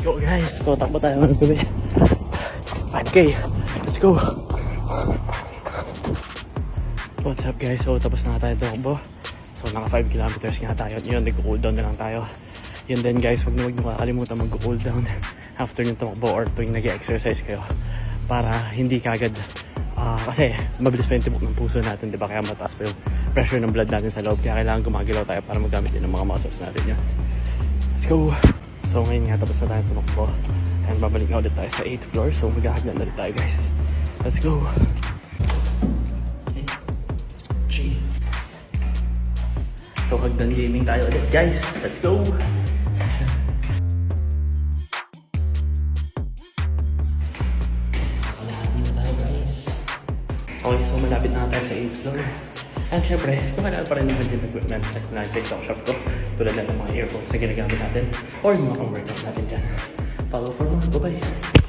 go guys. So, takbo tayo ng gabi. 5K. Let's go. What's up guys? So, tapos na tayo tumakbo. So, naka 5 kilometers nga tayo. Yun, nag-cool down na lang tayo. Yun din guys, huwag na kakalimutan mag-cool down after nyo tumakbo or tuwing nag-exercise kayo. Para hindi kagad Ah, kasi mabilis pa yung tibok ng puso natin, di ba? Kaya mataas pa yung pressure ng blood natin sa loob. Kaya kailangan gumagalaw tayo para magamit din ng mga muscles natin yun. Let's go! So ngayon nga tapos na tayo tumakbo. And babalik na ulit tayo sa 8th floor. So maghahagdan na ulit tayo guys. Let's go! G. So hagdan gaming tayo ulit guys. Let's go! Okay, so malapit na tayo sa 8th floor. And syempre, kumalaan pa rin naman yung equipment na na TikTok shop ko. Tulad na ng mga earphones na ginagamit natin or yung mga pang-workout natin dyan. Follow for more. Bye-bye.